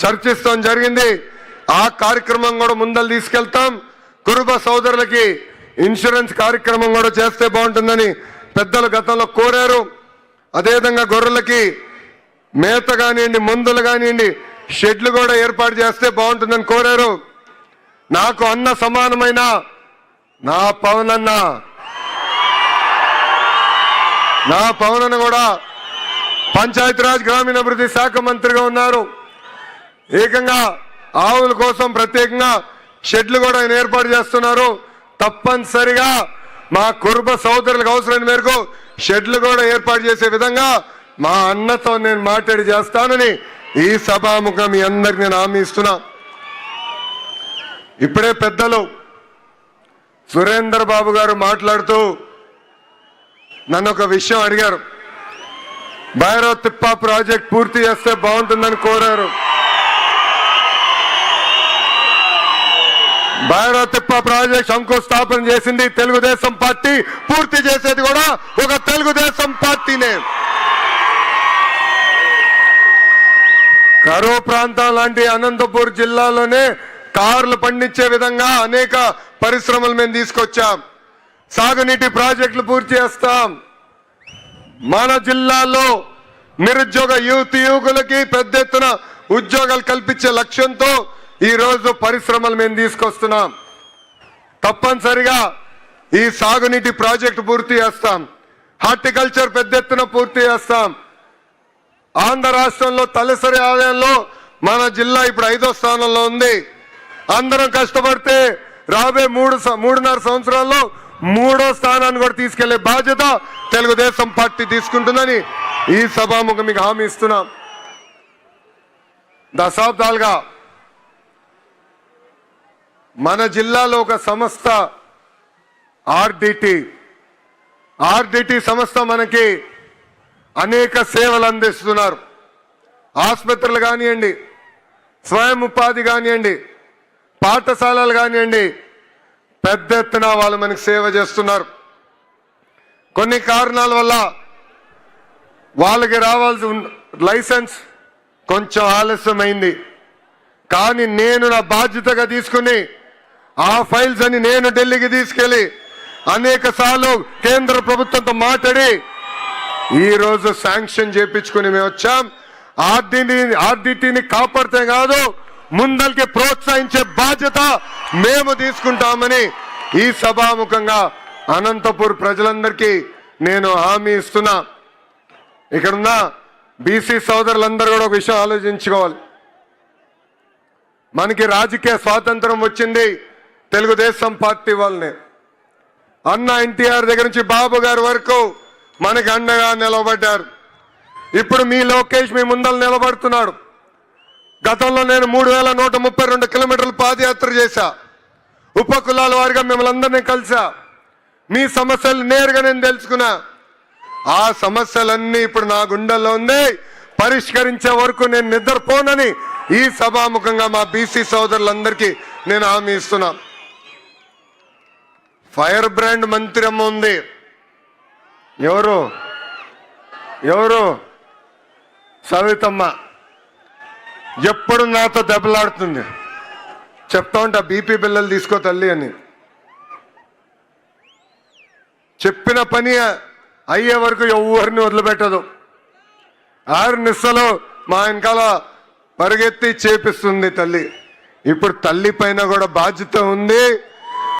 చర్చిస్తాం జరిగింది. ఆ కార్యక్రమం కూడా ముందలు తీసుకెళ్తాం. కురుబ సోదరులకి ఇన్సూరెన్స్ కార్యక్రమం కూడా చేస్తే బాగుంటుందని పెద్దలు గతంలో కోరారు. అదేవిధంగా గొర్రెలకి మేత కానివ్వండి మందులు కానివ్వండి షెడ్లు కూడా ఏర్పాటు చేస్తే బాగుంటుందని కోరారు. నాకు అన్న సమానమైన నా పవనన్న. నా పవనన్న కూడా పంచాయతీరాజ్ గ్రామీణాభివృద్ధి శాఖ మంత్రిగా ఉన్నారు. ఏకంగా ఆవుల కోసం ప్రత్యేకంగా షెడ్లు కూడా ఆయన ఏర్పాటు చేస్తున్నారు. తప్పనిసరిగా మా కుర్బ సోదరులకు అవసరమైన మేరకు షెడ్లు కూడా ఏర్పాటు చేసే విధంగా మా అన్నతో నేను మాట్లాడి చేస్తానని ఈ సభాముఖం మీ అందరికి నేను హామీ ఇస్తున్నా. ఇప్పుడే పెద్దలు సురేందర్ బాబు గారు మాట్లాడుతూ నన్ను ఒక విషయం అడిగారు. భైరవ్ తిప్ప ప్రాజెక్ట్ పూర్తి చేస్తే బాగుంటుందని కోరారు. భైరవ్ తిప్ప ప్రాజెక్ట్ శంకుస్థాపన చేసింది తెలుగుదేశం పార్టీ. పూర్తి చేసేది కూడా ఒక తెలుగుదేశం పార్టీనే. కరువు ప్రాంతం లాంటి అనంతపూర్ జిల్లాలోనే కార్లు పండించే విధంగా అనేక పరిశ్రమలు మేము తీసుకొచ్చాం. సాగునీటి ప్రాజెక్టులు పూర్తి చేస్తాం. మన జిల్లాలో నిరుద్యోగ యువతి యువకులకి పెద్ద ఎత్తున ఉద్యోగాలు కల్పించే లక్ష్యంతో ఈ రోజు పరిశ్రమలు మేము తీసుకొస్తున్నాం. తప్పనిసరిగా ఈ సాగునీటి ప్రాజెక్టు పూర్తి చేస్తాం. హార్టికల్చర్ పెద్ద ఎత్తున పూర్తి చేస్తాం. ఆంధ్ర రాష్ట్రంలో తలసరి ఆదాయంలో మన జిల్లా ఇప్పుడు ఐదో స్థానంలో ఉంది. అందరం కష్టపడితే రాబోయే మూడు స- మూడున్నర సంవత్సరాల్లో మూడో స్థానాన్ని కూడా తీసుకెళ్ళే బాధ్యత తెలుగుదేశం పార్టీ తీసుకుంటుందని ఈ సభాముఖం మీకు హామీ ఇస్తున్నాం. దశాబ్దాలుగా మన జిల్లాలో ఒక సంస్థ ఆర్డిటి. ఆర్డిటి సంస్థ మనకి అనేక సేవలు అందిస్తున్నారు. ఆసుపత్రులు కానివ్వండి స్వయం ఉపాధి కానివ్వండి పాఠశాలలు కానివ్వండి పెద్ద ఎత్తున వాళ్ళు మనకి సేవ చేస్తున్నారు. కొన్ని కారణాల వల్ల వాళ్ళకి రావాల్సి లైసెన్స్ కొంచెం ఆలస్యమైంది. కానీ నేను నా బాధ్యతగా తీసుకుని ఆ ఫైల్స్ అని నేను ఢిల్లీకి తీసుకెళ్ళి అనేక సార్లు కేంద్ర ప్రభుత్వంతో మాట్లాడి ఈ రోజు శాంక్షన్ చేయించుకుని మేము వచ్చాం. ఆర్డిని ఆర్డిటీని కాపాడితే కాదు ముందరికి ప్రోత్సహించే బాధ్యత మేము తీసుకుంటామని ఈ సభాముఖంగా అనంతపూర్ ప్రజలందరికీ నేను హామీ ఇస్తున్నా. ఇక్కడున్న బీసీ సోదరులందరూ కూడా ఒక విషయం ఆలోచించుకోవాలి. మనకి రాజకీయ స్వాతంత్రం వచ్చింది. తెలుగుదేశం పార్టీ వాళ్ళని. అన్న ఎన్టీఆర్ దగ్గర నుంచి బాబు గారి వరకు మనకి అండగా నిలబడ్డారు. ఇప్పుడు మీ లోకేష్ మీ ముందర నిలబడుతున్నాడు. గతంలో నేను మూడు వేల నూట ముప్పై రెండు కిలోమీటర్లు పాదయాత్ర చేశా. ఉప కులాల వారిగా మిమ్మల్ని అందరినీ కలిసా మీ సమస్యలు నేరుగా నేను తెలుసుకున్నా. ఆ సమస్యలన్నీ ఇప్పుడు నా గుండెల్లో ఉంది. పరిష్కరించే వరకు నేను నిద్రపోనని ఈ సభాముఖంగా మా బీసీ సోదరులందరికీ నేను హామీ ఇస్తున్నాను ఫైర్ బ్రాండ్ మంత్రి అమ్మ ఉంది. ఎవరు? ఎవరు? సవితమ్మ. ఎప్పుడు నాతో దెబ్బలాడుతుంది. చెప్తా ఉంటా బీపీ బిల్లలు తీసుకో తల్లి అని. చెప్పిన పని అయ్యే వరకు ఎవరిని వదిలిపెట్టదు. ఆరు నిస్సలో మా వెనకాల పరిగెత్తి చేపిస్తుంది తల్లి. ఇప్పుడు తల్లి పైన కూడా బాధ్యత ఉంది.